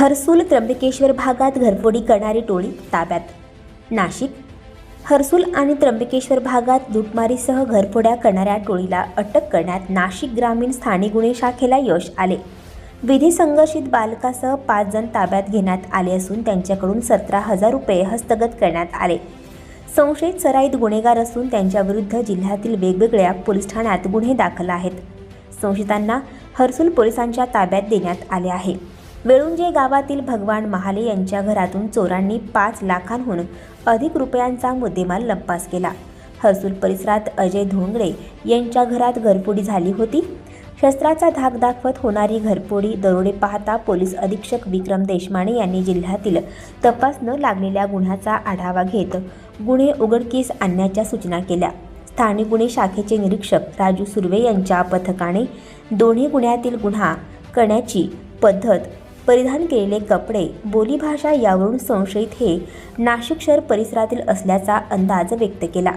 हर्सुल त्र्यंबकेश्वर भागात घरफोडी करणारी टोळी ताब्यात. नाशिक. हर्सुल आणि त्र्यंबकेश्वर भागात लुटमारीसह घरफोड्या करणाऱ्या टोळीला अटक करण्यात नाशिक ग्रामीण स्थानिक गुन्हे शाखेला यश आले. विधी संघर्षित बालकासह पाच जण ताब्यात घेण्यात आले असून त्यांच्याकडून सतरा हजार रुपये हस्तगत करण्यात आले. संशयित सराईत गुन्हेगार असून त्यांच्याविरुद्ध जिल्ह्यातील वेगवेगळ्या पोलीस ठाण्यात गुन्हे दाखल आहेत. संशयितांना हर्सुल पोलिसांच्या ताब्यात देण्यात आले आहे. वेळुंजे गावातील भगवान महाले यांच्या घरातून चोरांनी पाच लाखांहून अधिक रुपयांचा मुद्देमाल लंपास केला. हर्सुल परिसरात अजय धोंगडे यांच्या घरात घरफोडी झाली होती. शस्त्राचा धाक दाखवत होणारी घरफोडी दरोडे पाहता पोलीस अधीक्षक विक्रम देशमाने यांनी जिल्ह्यातील तपास न लागलेल्या गुन्ह्याचा आढावा घेत गुन्हे उघडकीस आणण्याच्या सूचना केल्या. स्थानिक गुन्हे शाखेचे निरीक्षक राजू सुर्वे यांच्या पथकाने दोन्ही गुन्ह्यातील गुन्हा करण्याची पद्धत परिधान केलेले कपडे बोलीभाषा यावरून संशयित हे नाशिक शहर परिसरातील असल्याचा अंदाज व्यक्त केला.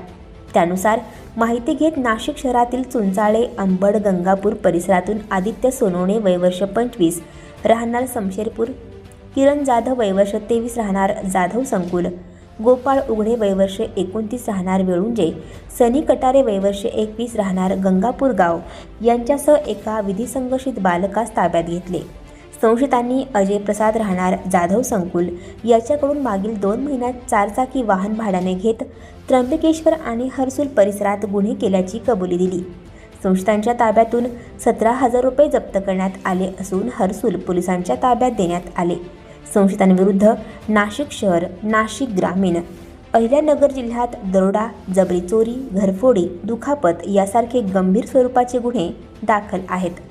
त्यानुसार माहिती घेत नाशिक शहरातील चुंचाळे अंबड गंगापूर परिसरातून आदित्य सोनवणे वयवर्ष पंचवीस राहणार समशेरपूर किरण जाधव वयवर्ष तेवीस राहणार जाधव संकुल गोपाळ उघडे वयवर्ष एकोणतीस राहणार वेळुंजे सनी कटारे वयवर्ष एकवीस राहणार गंगापूर गाव यांच्यासह एका विधिसंघर्षित बालकास ताब्यात घेतले. संशयितांनी अजय प्रसाद राहणार जाधव संकुल याच्याकडून मागील दोन महिन्यात चारचाकी वाहन भाड्याने घेत त्र्यंबकेश्वर आणि हर्सुल परिसरात गुन्हे केल्याची कबुली दिली. संशयितांच्या ताब्यातून सतरा हजार रुपये जप्त करण्यात आले असून हर्सुल पोलिसांच्या ताब्यात देण्यात आले. संशयितांविरुद्ध नाशिक शहर नाशिक ग्रामीण अहिल्यानगर जिल्ह्यात दरोडा जबरी चोरी घरफोडी दुखापत यासारखे गंभीर स्वरूपाचे गुन्हे दाखल आहेत.